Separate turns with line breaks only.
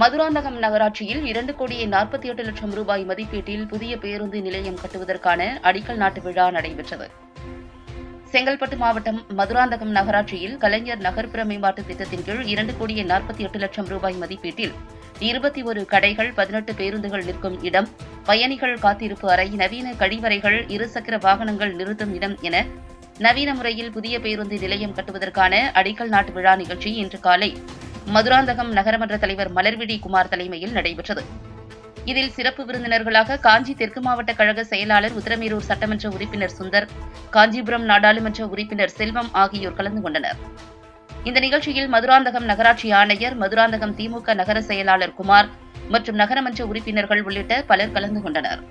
மதுராந்தகம் நகராட்சியில் இரண்டு கோடியே நாற்பத்தி எட்டு லட்சம் ரூபாய் மதிப்பீட்டில் புதிய பேருந்து நிலையம் கட்டுவதற்கான அடிக்கல் நாட்டு விழா நடைபெற்றது. செங்கல்பட்டு மாவட்டம் மதுராந்தகம் நகராட்சியில் கலைஞர் நகர்ப்புற மேம்பாட்டு திட்டத்தின் கீழ் இரண்டு கோடியே நாற்பத்தி எட்டு லட்சம் ரூபாய் மதிப்பீட்டில் இருபத்தி ஒரு கடைகள் பதினெட்டு பேருந்துகள் நிற்கும் இடம் பயணிகள் காத்திருப்பு அறை நவீன கழிவறைகள் இருசக்கர வாகனங்கள் நிறுத்தும் இடம் என நவீன முறையில் புதிய பேருந்து நிலையம் கட்டுவதற்கான அடிக்கல் நாட்டு விழா நிகழ்ச்சி இன்று காலை மதுராந்தகம் நகரமன்ற தலைவர் மலர்விழி குமார் தலைமையில் நடைபெற்றது. இதில் சிறப்பு விருந்தினர்களாக காஞ்சி தெற்கு மாவட்ட கழக செயலாளர் உத்தரமேரூர் சட்டமன்ற உறுப்பினர் சுந்தர் காஞ்சிபுரம் நாடாளுமன்ற உறுப்பினர் செல்வம் ஆகியோர் கலந்து கொண்டனர். இந்த நிகழ்ச்சியில் மதுராந்தகம் நகராட்சி ஆணையர் மதுராந்தகம் திமுக நகர செயலாளர் குமார் மற்றும் நகரமன்ற உறுப்பினர்கள் உள்ளிட்ட பலர் கலந்து கொண்டனர்.